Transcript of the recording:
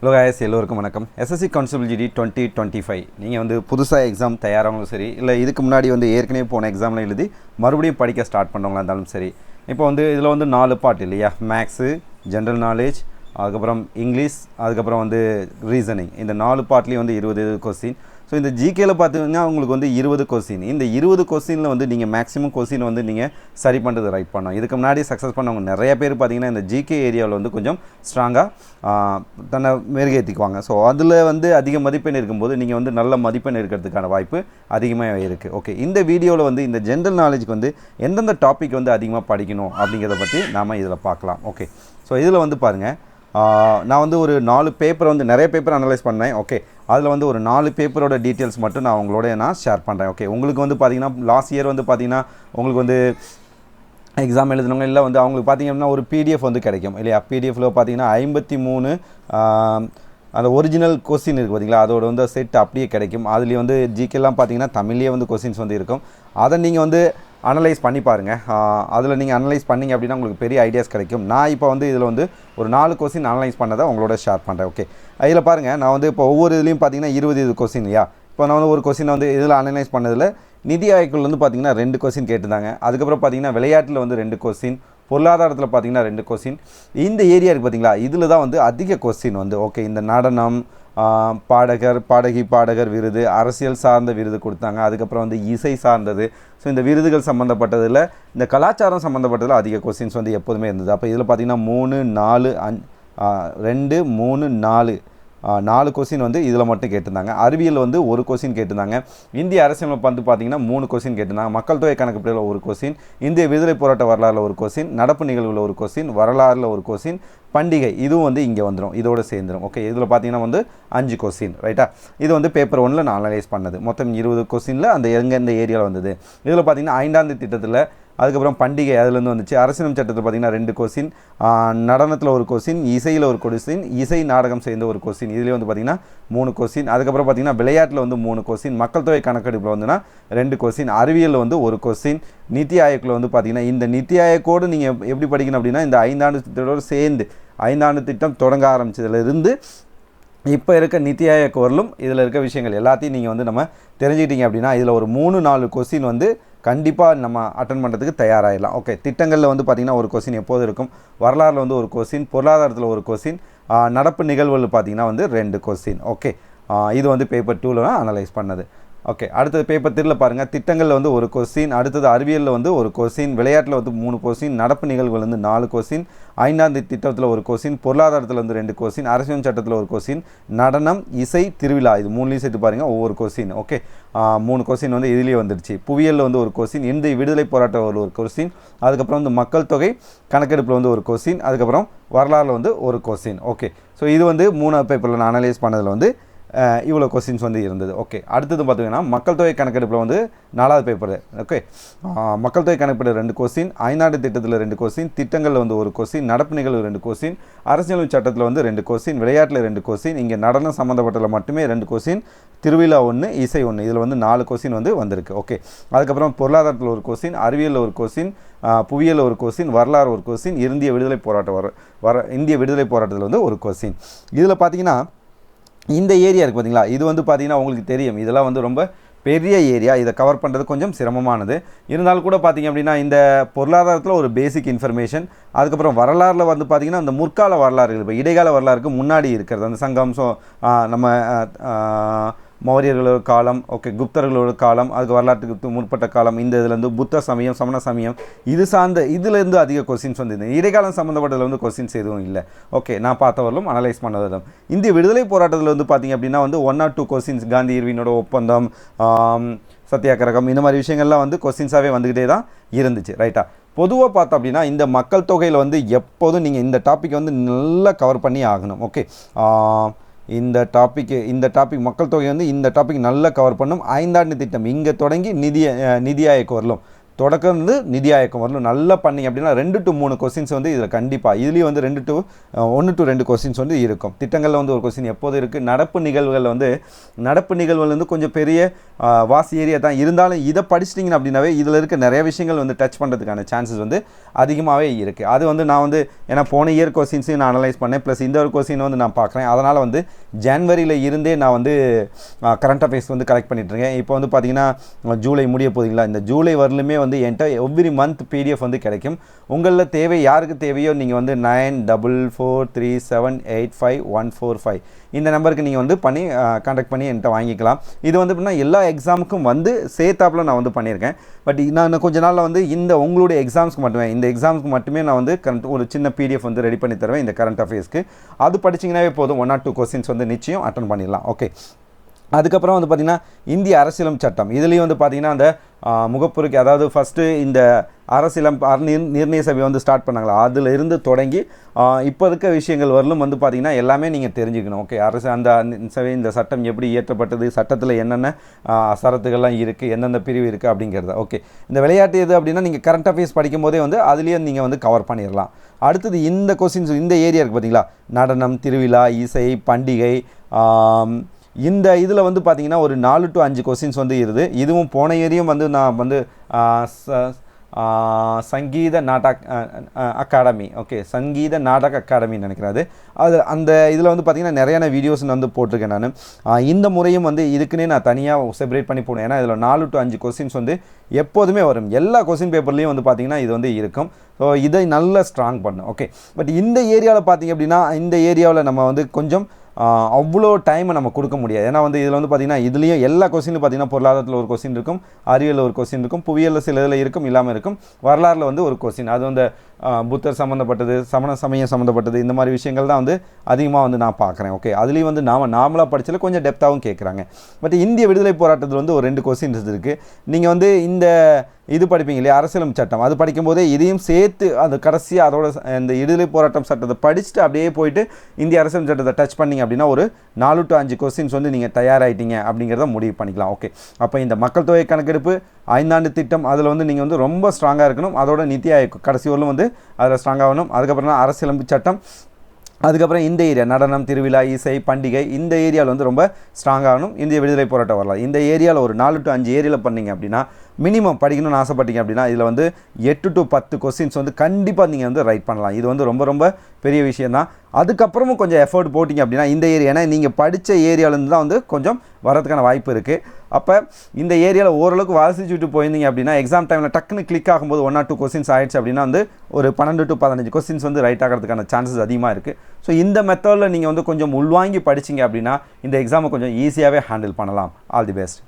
Hello guys எல்லோருக்கும் வணக்கம். SSC constable GD twenty twenty five நீங்கள் வந்து புதுசாக எக்ஸாம் தயாராகவும் சரி இல்லை இதுக்கு முன்னாடி வந்து ஏற்கனவே போன எக்ஸாமில் எழுதி மறுபடியும் படிக்க ஸ்டார்ட் பண்ணவங்களா இருந்தாலும் சரி. இப்போ வந்து இதில் வந்து நாலு பார்ட் இல்லையா? மேக்ஸு ஜென்ரல் நாலேஜ் அதுக்கப்புறம் இங்கிலீஷ் அதுக்கப்புறம் வந்து ரீசனிங் இந்த நாலு பார்ட்லேயும் வந்து இருபது கொஸ்டின் ஸோ இந்த ஜிகேயில் பார்த்தீங்கன்னா உங்களுக்கு வந்து இருபது கொஸ்டின் இந்த இருபது கொஸ்டினில் வந்து நீங்கள் மேக்ஸிமம் கொஸ்டின் வந்து நீங்கள் சரி பண்ணுறது ரைட் பண்ணணும். இதுக்கு முன்னாடி சக்ஸஸ் பண்ணவங்க நிறைய பேர் பார்த்தீங்கன்னா இந்த ஜிகே ஏரியாவில் வந்து கொஞ்சம் ஸ்ட்ராங்காக தன்னை மெருகேற்றிக்குவாங்க ஸோ அதில் வந்து அதிக மதிப்பெண் இருக்கும்போது நீங்கள் வந்து நல்ல மதிப்பெண் இருக்கிறதுக்கான வாய்ப்பு அதிகமாக இருக்குது ஓகே இந்த வீடியோவில் வந்து இந்த ஜென்ரல் நாலேஜுக்கு வந்து எந்தெந்த டாபிக் வந்து அதிகமாக படிக்கணும் அப்படிங்கிறத பற்றி நாம் இதில் பார்க்கலாம். ஓகே ஸோ இதில் வந்து பாருங்கள் நான் வந்து ஒரு நாலு பேப்பரை வந்து நிறைய பேப்பர் அனலைஸ் பண்ணேன். ஓகே அதில் வந்து ஒரு நாலு பேப்பரோட டீட்டெயில்ஸ் மட்டும் நான் உங்களோட நான் ஷேர் பண்ணுறேன் ஓகே உங்களுக்கு வந்து பார்த்தீங்கன்னா லாஸ்ட் இயர் வந்து பார்த்தீங்கன்னா உங்களுக்கு வந்து எக்ஸாம் எழுதுனவங்க இல்லை வந்து அவங்களுக்கு பார்த்தீங்கன்னா ஒரு பிடிஎஃப் வந்து கிடைக்கும். இல்லையா? பிடிஎஃப்பில் பார்த்தீங்கன்னா ஐம்பத்தி மூணு அந்த ஒரிஜினல் கொஸ்டின் இருக்குது பார்த்தீங்களா அதோட வந்து செட் அப்படியே கிடைக்கும். அதுலேயே வந்து ஜிகேலாம் பார்த்தீங்கன்னா தமிழ்லேயே வந்து கொஸ்டின்ஸ் வந்து இருக்கும். அதை நீங்கள் வந்து அனலைஸ் பண்ணி பாருங்கள் அதில் நீங்கள் அனலைஸ் பண்ணீங்க அப்படின்னா உங்களுக்கு பெரிய ஐடியாஸ் கிடைக்கும். நான் இப்போ வந்து இதில் வந்து ஒரு நாலு கொஸ்டின் அனலைஸ் பண்ணதை உங்களோட ஷேர் பண்ணுறேன் ஓகே இதில் பாருங்கள் நான் வந்து இப்போ ஒவ்வொரு இதுலேயும் பார்த்தீங்கன்னா இருபது இது கொஸ்டின் இல்லையா? இப்போ நான் வந்து ஒரு கொஸ்டினை வந்து இதில் அனலைஸ் பண்ணதில் நிதி ஆய்வுக்குள்ள வந்து பார்த்தீங்கன்னா ரெண்டு கொஸ்டின் கேட்டிருந்தாங்க. அதுக்கப்புறம் பார்த்தீங்கன்னா விளையாட்டில் வந்து ரெண்டு கொஸ்டின் பொருளாதாரத்தில் பார்த்தீங்கன்னா ரெண்டு கொஸ்டின் இந்த ஏரியா இருக்குது பார்த்தீங்களா இதில் தான் வந்து அதிக கொஸ்டின் வந்து ஓகே இந்த நடனம் பாடகர் பாடகி பாடகர் விருது அரசியல் சார்ந்த விருது கொடுத்தாங்க. அதுக்கப்புறம் வந்து இசை சார்ந்தது. ஸோ இந்த விருதுகள் சம்மந்தப்பட்டதில் இந்த கலாச்சாரம் சம்மந்தப்பட்டதில் அதிக கொஸ்டின்ஸ் வந்து எப்போதுமே இருந்தது. அப்போ இதில் பார்த்தீங்கன்னா மூணு நாலு அஞ் ரெண்டு மூணு நாலு நாலு கொஸ்டின் வந்து இதில் மட்டும் கேட்டிருந்தாங்க. அறிவியல் வந்து ஒரு கொஸ்டின் கேட்டிருந்தாங்க. இந்திய அரசியலமைப்பு வந்து பார்த்தீங்கன்னா மூணு கொஸ்டின் கேட்டிருந்தாங்க. மக்கள் தொகை கணக்கு ஒரு கொஸ்டின் இந்திய விடுதலை போராட்ட வரலாறுல ஒரு கொஸ்டின் நடப்பு நிகழ்வில் ஒரு கொஸ்டின் வரலாறுல ஒரு கொஸ்டின் பண்டிகை இதுவும் வந்து இங்கே வந்துடும் இதோட சேர்ந்துடும் ஓகே இதில் பார்த்தீங்கன்னா வந்து அஞ்சு கொஸ்டின் ரைட்டா இது வந்து பேப்பர் ஒன்றில் நான் அனலைஸ் பண்ணது. மொத்தம் இருபது கொஸ்டினில் அந்த எங்கெந்த ஏரியாவில் வந்தது? இதில் பார்த்தீங்கன்னா ஐந்தாண்டு திட்டத்தில் அதுக்கப்புறம் பண்டிகை அதுலேருந்து வந்துச்சு. அரசினம் சட்டத்தில் பார்த்தீங்கன்னா ரெண்டு கொஸ்டின் நடனத்தில் ஒரு கொஸ்டின் இசையில் ஒரு கொஸ்டின் இசை நாடகம் சேர்ந்த ஒரு கொஸ்டின் இதுலேயே வந்து பார்த்தீங்கன்னா மூணு கொஸ்டின் அதுக்கப்புறம் பார்த்தீங்கன்னா விளையாட்டில் வந்து மூணு கொஸ்டின் மக்கள் தொகை கணக்கெடுப்பில் வந்துன்னா ரெண்டு கொஸ்டின் அறிவியலில் வந்து ஒரு கொஸ்டின் நித்தி ஆயோக்கில் வந்து பார்த்தீங்கன்னா இந்த நித்தி ஆயோக்கோடு நீங்கள் எப்படி படிக்கணும் அப்படின்னா இந்த ஐந்தாண்டு திட்டத்தோடு சேர்ந்து ஐந்தாண்டு திட்டம் தொடங்க ஆரம்பித்ததுலேருந்து இப்போ இருக்க நித்தி ஆயோக் வரலும் இதில் இருக்க விஷயங்கள் எல்லாத்தையும் நீங்கள் வந்து நம்ம தெரிஞ்சுக்கிட்டீங்க அப்படின்னா இதில் ஒரு மூணு நாலு கொஸ்டின் வந்து கண்டிப்பாக நம்ம அட்டன் பண்ணுறதுக்கு தயாராகிடலாம் ஓகே திட்டங்களில் வந்து பார்த்திங்கன்னா ஒரு கொஸ்டின் எப்போது இருக்கும்? வரலாறில் வந்து ஒரு கொஸ்டின் பொருளாதாரத்தில் ஒரு கொஸ்டின் நடப்பு நிகழ்வுகள் பார்த்திங்கன்னா வந்து ரெண்டு கொஸ்டின் ஓகே இது வந்து பேப்பர் டூவில் அனலைஸ் பண்ணது. ஓகே அடுத்தது பேப்பர் த்ரீல பாருங்கள் திட்டங்களில் வந்து ஒரு கொஸ்டின் அடுத்தது அறிவியலில் வந்து ஒரு கொஸ்டின் விளையாட்டில் வந்து மூணு கொஸ்டின் நடப்பு நிகழ்வுகள் வந்து நாலு கொஸ்டின் ஐந்தாம் திட்டத்தில் ஒரு கொஸ்டின் பொருளாதாரத்தில் வந்து ரெண்டு கொஸ்டின் அரசியல் சட்டத்தில் ஒரு கொஸ்டின் நடனம் இசை திருவிழா இது மூணுலேயும் சேர்த்து பாருங்கள் ஒவ்வொரு கொஸ்டின் ஓகே மூணு கொஸ்டின் வந்து இதுலேயே வந்துடுச்சு. புவியியலில் வந்து ஒரு கொஸ்டின் இந்திய விடுதலை போராட்ட ஒரு ஒரு கொஸ்டின் அதுக்கப்புறம் வந்து மக்கள் தொகை கணக்கெடுப்பில் வந்து ஒரு கொஸ்டின் அதுக்கப்புறம் வரலாறில் வந்து ஒரு கொஸ்டின் ஓகே ஸோ இது வந்து மூணாவது பேப்பரில் நான் அனலைஸ் பண்ணதில் வந்து இவ்வளோ கொஸ்டின்ஸ் வந்து இருந்தது. ஓகே அடுத்தது பார்த்தீங்கன்னா மக்கள் தொகை கணக்கெடுப்பில் வந்து நாலாவது பேப்பர் ஓகே மக்கள் தொகை கணக்கெடுப்பில் ரெண்டு கொஸ்டின் ஐநாடு திட்டத்தில் ரெண்டு கொஸ்டின் திட்டங்களில் வந்து ஒரு கொஸ்டின் நடப்பு நிகழ்வு ரெண்டு கொஸ்டின் அரசியல் சட்டத்தில் வந்து ரெண்டு கொஸ்டின் விளையாட்டில் ரெண்டு கொஸ்டின் இங்கே நடனம் சம்மந்தப்பட்டதில் மட்டுமே ரெண்டு கொஸ்டின் திருவிழா ஒன்று இசை ஒன்று இதில் வந்து நாலு கொஸ்டின் வந்து வந்திருக்கு. ஓகே அதுக்கப்புறம் பொருளாதாரத்தில் ஒரு கொஸ்டின் அறிவியலில் ஒரு கொஸ்டின் புவியியல் ஒரு கொஸ்டின் வரலாறு ஒரு கொஸ்டின் இந்திய விடுதலை போராட்டம் வர வர இந்திய விடுதலை போராட்டத்தில் வந்து ஒரு கொஸ்டின் இதில் பார்த்தீங்கன்னா இந்த ஏரியா இருக்குது பார்த்தீங்களா இது வந்து பார்த்தீங்கன்னா உங்களுக்கு தெரியும். இதெல்லாம் வந்து ரொம்ப பெரிய ஏரியா இதை கவர் பண்ணுறது கொஞ்சம் சிரமமானது. இருந்தாலும் கூட பார்த்தீங்க அப்படின்னா இந்த பொருளாதாரத்தில் ஒரு பேசிக் இன்ஃபர்மேஷன் அதுக்கப்புறம் வரலாறில் வந்து பார்த்தீங்கன்னா அந்த முற்கால வரலாறு இப்போ இடைக்கால வரலாறுக்கு முன்னாடி இருக்கிறது அந்த சங்கம் ஸோ நம்ம மௌரியர்களோட காலம் ஓகே குப்தர்களோட காலம் அதுக்கு வரலாற்றுக்கு முற்பட்ட காலம் இந்த இதுலேருந்து புத்த சமயம் சமண சமயம் இது சார்ந்த இதுலேருந்து அதிக கொஸ்டின்ஸ் வந்து இடைக்காலம் சம்மந்தப்பட்டதில் வந்து கொஸ்டின்ஸ் எதுவும் இல்லை. ஓகே நான் பார்த்தவர்களும் அனலைஸ் பண்ணதும் இந்திய விடுதலை போராட்டத்தில் வந்து பார்த்தீங்க அப்படின்னா வந்து one or two questions Gandhi இர்வினோட ஒப்பந்தம் சத்தியாகிரகம் இந்த மாதிரி விஷயங்கள்லாம் வந்து கொஸ்டின்ஸாகவே வந்துக்கிட்டே தான் இருந்துச்சு ரைட்டா பொதுவாக பார்த்தோம் அப்படின்னா இந்த மக்கள் தொகையில் வந்து எப்போதும் நீங்கள் இந்த டாப்பிக் வந்து நல்லா கவர் பண்ணி ஆகணும் ஓகே இந்த டாப்பிக்கு இந்த டாபிக் மக்கள் தொகை வந்து இந்த டாபிக் நல்லா கவர் பண்ணும். ஐந்தாண்டு திட்டம் இங்கே தொடங்கி நிதி நிதி ஆயக்கு வரலும். தொடக்கம் வந்து நிதி ஆயக்கம் வரலும் நல்லா பண்ணீங்க அப்படின்னா ரெண்டு டு மூணு கொஸ்டின்ஸ் வந்து இதில் கண்டிப்பாக இதுலேயும் வந்து ரெண்டு டு ஒன்று டு ரெண்டு கொஸ்டின்ஸ் வந்து இருக்கும். திட்டங்களில் வந்து ஒரு கொஸ்டின் எப்போதும் இருக்குது நடப்பு நிகழ்வுகள் வந்து நடப்பு நிகழ்வுகள் வந்து கொஞ்சம் பெரிய வாசி ஏரியா தான் இருந்தாலும் இதை படிச்சிட்டிங்க அப்படின்னாவே இதில் இருக்க நிறைய விஷயங்கள் வந்து டச் பண்ணுறதுக்கான சான்சஸ் வந்து அதிகமாகவே இருக்குது அது வந்து நான் வந்து ஏன்னா போன இயர் கொஸ்டின்ஸையும் நான் அனலைஸ் பண்ணேன் ப்ளஸ் இந்த ஒரு கொஸ்டின் வந்து நான் பார்க்குறேன். அதனால் வந்து ஜான்வரியில் இருந்தே நான் வந்து கரண்ட் அஃபேர்ஸ் வந்து கலெக்ட் பண்ணிட்டுருக்கேன் இப்போ வந்து பார்த்திங்கன்னா ஜூலை முடிய போதுங்களா இந்த ஜூலை வரலுமே வந்து என்கிட்ட எவ்ரி மந்த் பிடிஎஃப் வந்து கிடைக்கும். உங்களில் தேவை யாருக்கு தேவையோ நீங்கள் வந்து nine double four three seven eight five one four five இந்த நம்பருக்கு நீங்கள் வந்து பண்ணி காண்டாக்ட் பண்ணி என்கிட்ட வாங்கிக்கலாம். இது வந்து எப்படின்னா எல்லா எக்ஸாமுக்கும் வந்து சேர்த்தாப்பில் நான் வந்து பண்ணியிருக்கேன். பட் நான் இன்னும் கொஞ்ச நாளில் வந்து இந்த உங்களுடைய எக்ஸாம்ஸ்க்கு மட்டுமே இந்த எக்ஸாம்ஸ்க்கு மட்டுமே நான் வந்து கரண்ட் ஒரு சின்ன பிடிஎஃப் வந்து ரெடி பண்ணி தருவேன் இந்த கரண்ட் அஃபேர்ஸ்க்கு அது படிச்சிங்கனாவே போதும். ஒன் ஆர் டூ கொஸ்டின்ஸ் வந்து நிச்சயம் அட்டன் பண்ணிடலாம். ஓகே அதுக்கப்புறம் வந்து பார்த்திங்கன்னா இந்திய அரசியலம் சட்டம். இதுலேயும் வந்து பார்த்திங்கன்னா அந்த முகப்புருக்கு அதாவது ஃபஸ்ட்டு இந்த அரசியலம் நிர்ணய சபை வந்து ஸ்டார்ட் பண்ணாங்களா? அதில் இருந்து தொடங்கி இப்போ இருக்க விஷயங்கள் வரலும் வந்து பார்த்திங்கன்னா எல்லாமே நீங்கள் தெரிஞ்சுக்கணும். ஓகே அரசு அந்த அந்த சபை இந்த சட்டம் எப்படி இயற்றப்பட்டது? சட்டத்தில் என்னென்ன சரத்துகள்லாம் இருக்குது எந்தெந்த பிரிவு இருக்குது அப்படிங்கிறத. ஓகே இந்த விளையாட்டு எது அப்படின்னா நீங்கள் கரண்ட் அஃபேர்ஸ் படிக்கும் போதே வந்து அதுலேயே நீங்கள் வந்து கவர் பண்ணிடலாம் அடுத்தது இந்த கொஸ்டின்ஸ் இந்த ஏரியா இருக்குது பார்த்தீங்களா? நடனம் திருவிழா இசை பண்டிகை இந்த இதில் வந்து பார்த்தீங்கன்னா ஒரு நாலு டு அஞ்சு கொஸ்டின்ஸ் வந்து இருது இதுவும் போன ஏரியும் வந்து நான் வந்து ச- சங்கீத நாடக் அகாடமி. ஓகே சங்கீத நாடக அகாடமின்னு நினைக்கிறேன் அது அது அந்த இதில் வந்து பார்த்திங்கன்னா நிறையான வீடியோஸ் வந்து போட்டிருக்கேன் நான். இந்த முறையும் வந்து இதுக்குன்னே நான் தனியாக செப்பரேட் பண்ணி போடுவேன். ஏன்னா இதில் நாலு டு அஞ்சு கொஸ்டின்ஸ் வந்து எப்போதுமே வரும். எல்லா கொஸ்டின் பேப்பர்லேயும் வந்து பார்த்திங்கன்னா இது வந்து இருக்கும். ஸோ இதை நல்லா ஸ்ட்ராங் பண்ணும் ஓகே பட் இந்த ஏரியாவில் பார்த்தீங்க அப்படின்னா இந்த ஏரியாவில் நம்ம வந்து கொஞ்சம் அவ்வளோ டைமை நம்ம கொடுக்க முடியாது. ஏன்னா வந்து இதில் வந்து பார்த்திங்கன்னா இதுலேயும் எல்லா கொஸ்டினும் பார்த்திங்கன்னா பொருளாதாரத்தில் ஒரு கொஸ்டின் இருக்கும் அறிவியல் ஒரு கொஸ்டின் இருக்கும் புவியியலில் சில இதில் இருக்கும் இல்லாமல் இருக்கும். வரலாறில் வந்து ஒரு கொஸ்டின் அது வந்து புத்தர் சம்மந்தப்பட்டது சமண சமயம் சம்மந்தப்பட்டது இந்த மாதிரி விஷயங்கள் தான் வந்து அதிகமாக வந்து நான் பார்க்குறேன். ஓகே அதுலேயும் வந்து நாம நார்மலாக படித்ததில் கொஞ்சம் டெப்த்தாகவும் கேட்குறாங்க பட் இந்திய விடுதலை போராட்டத்தில் வந்து ஒரு ரெண்டு கொஸ்டின்ஸ் இருக்குது நீங்கள் வந்து இந்த இது படிப்பீங்க இல்லையா? அரசியலம் சட்டம். அது படிக்கும்போதே இதையும் சேர்த்து அது கடைசியாக அதோட இந்த விடுதலை போராட்டம் சட்டத்தை படிச்சுட்டு அப்படியே போயிட்டு இந்திய அரசியல் சட்டத்தை டச் பண்ணீங்க அப்படின்னா ஒரு நாலு டு அஞ்சு கொஸ்டின்ஸ் வந்து நீங்கள் தயாராகிட்டீங்க அப்படிங்கிறத முடிவு பண்ணிக்கலாம். ஓகே அப்போ இந்த மக்கள் தொகை கணக்கெடுப்பு ஐந்தாண்டு திட்டம் அதில் வந்து நீங்கள் வந்து ரொம்ப ஸ்ட்ராங்காக இருக்கணும். அதோட நித்தி ஆயோக் கடைசி வரலும் வந்து அதில் ஸ்ட்ராங்காகணும் அதுக்கப்புறம் தான் அரசியலமைப்பு சட்டம். அதுக்கப்புறம் இந்த ஏரியா நடனம் திருவிழா இசை பண்டிகை இந்த ஏரியாவில் வந்து ரொம்ப ஸ்ட்ராங்காகணும் இந்திய விடுதலை போராட்டம் வரலாம் இந்த ஏரியாவில் ஒரு நாலு டு அஞ்சு ஏரியாவில் பண்ணீங்க அப்படின்னா மினிமம் படிக்கணும்னு ஆசைப்பட்டீங்க அப்படின்னா இதில் வந்து எட்டு டு பத்து கொஸ்டின்ஸ் வந்து கண்டிப்பாக நீங்கள் வந்து ரைட் பண்ணலாம். இது வந்து ரொம்ப ரொம்ப பெரிய விஷயம் தான் அதுக்கப்புறமும் கொஞ்சம் எஃபர்ட் போட்டிங்க அப்படின்னா இந்த ஏரியா ஏன்னா நீங்கள் படித்த ஏரியாவிலேருந்து தான் வந்து கொஞ்சம் வரதுக்கான வாய்ப்பு இருக்குது அப்போ இந்த ஏரியாவில் ஓரளவுக்கு வாசிச்சுட்டு போயிருந்தீங்க அப்படின்னா எக்ஸாம் டைமில் டக்குன்னு கிளிக் ஆகும்போது ஒன் ஆர் டூ கொஸ்டின்ஸ் ஆயிடுச்சு அப்படின்னா வந்து ஒரு பன்னெண்டு டு பதினஞ்சு கொஸ்டின்ஸ் வந்து ரைட் ஆகிறதுக்கான சான்சஸ் அதிகமாக இருக்குது ஸோ இந்த மெத்தடில் நீங்கள் வந்து கொஞ்சம் உள்வாங்கி படிச்சீங்க அப்படின்னா இந்த எக்ஸாமை கொஞ்சம் ஈஸியாகவே ஹேண்டில் பண்ணலாம். All the best